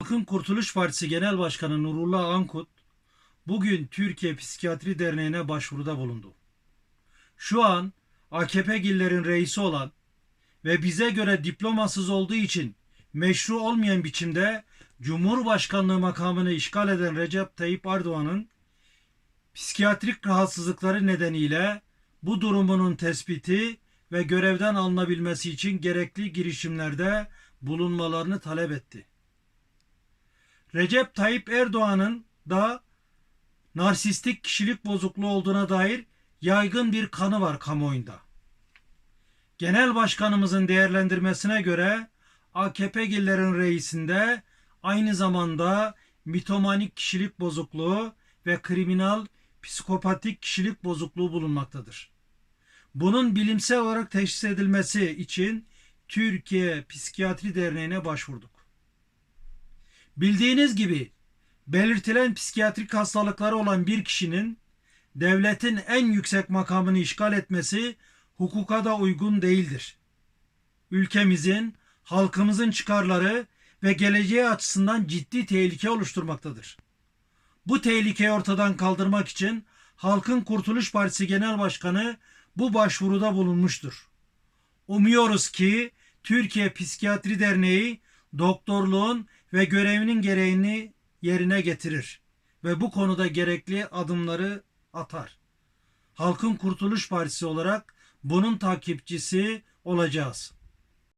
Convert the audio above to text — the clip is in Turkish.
Halkın Kurtuluş Partisi Genel Başkanı Nurullah Ankut bugün Türkiye Psikiyatri Derneği'ne başvuruda bulundu. Şu an AKP'gillerin reisi olan ve bize göre diplomasız olduğu için meşru olmayan biçimde Cumhurbaşkanlığı makamını işgal eden Recep Tayyip Erdoğan'ın psikiyatrik rahatsızlıkları nedeniyle bu durumunun tespiti ve görevden alınabilmesi için gerekli girişimlerde bulunmalarını talep etti. Recep Tayyip Erdoğan'ın da narsistik kişilik bozukluğu olduğuna dair yaygın bir kanı var kamuoyunda. Genel başkanımızın değerlendirmesine göre AKP'lilerin reisinde aynı zamanda mitomanik kişilik bozukluğu ve kriminal psikopatik kişilik bozukluğu bulunmaktadır. Bunun bilimsel olarak teşhis edilmesi için Türkiye Psikiyatri Derneği'ne başvurduk. Bildiğiniz gibi belirtilen psikiyatrik hastalıkları olan bir kişinin devletin en yüksek makamını işgal etmesi hukuka da uygun değildir. Ülkemizin, halkımızın çıkarları ve geleceği açısından ciddi tehlike oluşturmaktadır. Bu tehlikeyi ortadan kaldırmak için Halkın Kurtuluş Partisi Genel Başkanı bu başvuruda bulunmuştur. Umuyoruz ki Türkiye Psikiyatri Derneği doktorluğun ve görevinin gereğini yerine getirir ve bu konuda gerekli adımları atar. Halkın Kurtuluş Partisi olarak bunun takipçisi olacağız.